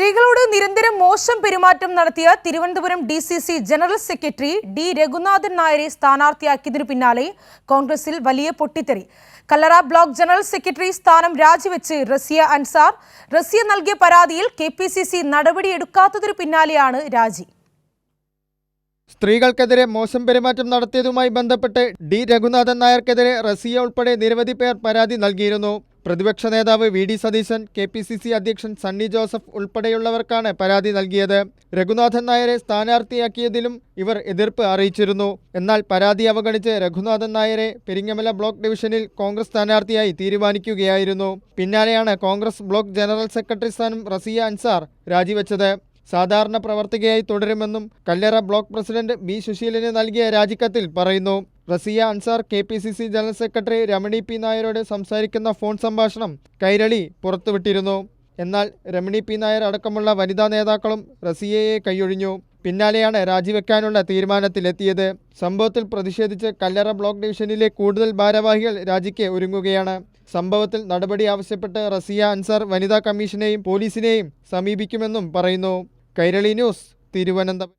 സ്ത്രീകളോട് നിരന്തരം മോശം പെരുമാറ്റം നടത്തിയ Thiruvananthapuram D C C general secretary D Raghunathan നായരെ സ്ഥാനാർത്ഥിയാക്കിയതിനു പിന്നാലെ കോൺഗ്രസിൽ വലിയ പൊട്ടിത്തെറി. കല്ലറ ബ്ലോക്ക് ജനറൽ സെക്രട്ടറി സ്ഥാനം രാജിവെച്ച് റസിയ അൻസാർ റസിയ നൽകിയ പരാതിയിൽ കെ പി സി സി നടപടിയെടുക്കാത്തതിനു പിന്നാലെയാണ് രാജി. സ്ത്രീകൾക്കെതിരെ മോശം പെരുമാറ്റം നടത്തിയതുമായി ബന്ധപ്പെട്ട് ഡി രഘുനാഥൻ നായർക്കെതിരെ റസിയ ഉൾപ്പെടെ നിരവധി പേർ പരാതി നൽകിയിരുന്നു. പ്രതിപക്ഷ നേതാവ് V D Satheesan K P C C അധ്യക്ഷൻ സണ്ണി ജോസഫ് ഉൾപ്പെടെയുള്ളവർക്കാണ് പരാതി നൽകിയത്. രഘുനാഥൻ നായരെ സ്ഥാനാർത്ഥിയാക്കിയതിലും ഇവർ എതിർപ്പ് അറിയിച്ചിരുന്നു. എന്നാൽ പരാതി അവഗണിച്ച് രഘുനാഥൻ നായരെ പെരിങ്ങമല ബ്ലോക്ക് ഡിവിഷനിൽ കോൺഗ്രസ് സ്ഥാനാർത്ഥിയായി തീരുമാനിക്കുകയായിരുന്നു. പിന്നാലെയാണ് കോൺഗ്രസ് ബ്ലോക്ക് ജനറൽ സെക്രട്ടറി സ്ഥാനം റസിയ അൻസാർ രാജിവെച്ചത്. സാധാരണ പ്രവർത്തകയായി തുടരുമെന്നും കല്ലറ ബ്ലോക്ക് പ്രസിഡന്റ് ബി സുശീലിന് നൽകിയ രാജിക്കത്തിൽ പറയുന്നു. Rasiya Ansar K P C C general secretary Ramani P. നായരോട് സംസാരിക്കുന്ന ഫോൺ സംഭാഷണം കൈരളി പുറത്തുവിട്ടിരുന്നു. എന്നാൽ രമണി പി. നായർ അടക്കമുള്ള വനിതാ നേതാക്കളും റസിയയെ കൈയൊഴിഞ്ഞു. പിന്നാലെയാണ് രാജിവെക്കാനുള്ള തീരുമാനത്തിലെത്തിയത്. സംഭവത്തിൽ പ്രതിഷേധിച്ച് കല്ലറ ബ്ലോക്ക് ഡിവിഷനിലെ കൂടുതൽ ഭാരവാഹികൾ രാജിക്ക് ഒരുങ്ങുകയാണ്. സംഭവത്തിൽ നടപടി ആവശ്യപ്പെട്ട് റസിയ അൻസാർ വനിതാ കമ്മീഷനെയും പോലീസിനെയും സമീപിക്കുമെന്നും പറയുന്നു. കൈരളി ന്യൂസ് തിരുവനന്തപുരം.